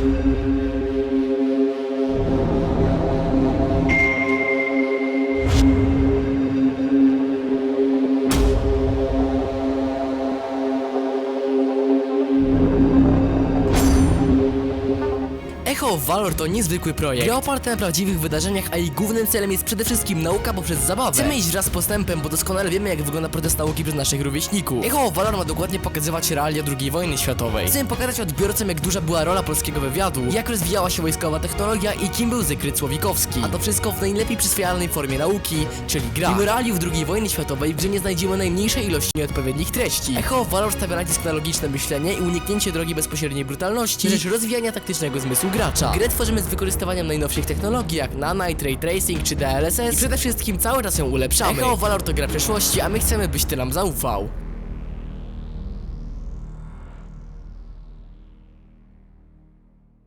Thank you. Echo of Valor to niezwykły projekt. Gra oparta na prawdziwych wydarzeniach, a jej głównym celem jest przede wszystkim nauka poprzez zabawę. Chcemy iść wraz z postępem, bo doskonale wiemy jak wygląda proces nauki przez naszych rówieśników. Echo of Valor ma dokładnie pokazywać realia II wojny światowej. Chcemy pokazać odbiorcom jak duża była rola polskiego wywiadu, jak rozwijała się wojskowa technologia i kim był Zygryt Słowikowski. A to wszystko w najlepiej przyswajalnej formie nauki, czyli gra. Mimo realiów II wojny światowej w grze nie znajdziemy najmniejszej ilości nieodpowiednich treści. Echo of Valor stawia nacisk na logiczne myślenie i uniknięcie drogi bezpośredniej brutalności, rzecz rozwijania taktycznego zmysłu gracza. Grę tworzymy z wykorzystywaniem najnowszych technologii jak Nanite, Ray Tracing czy DLSS i przede wszystkim cały czas ją ulepszamy. Echo Valor to gra przeszłości, a my chcemy byś ty nam zaufał.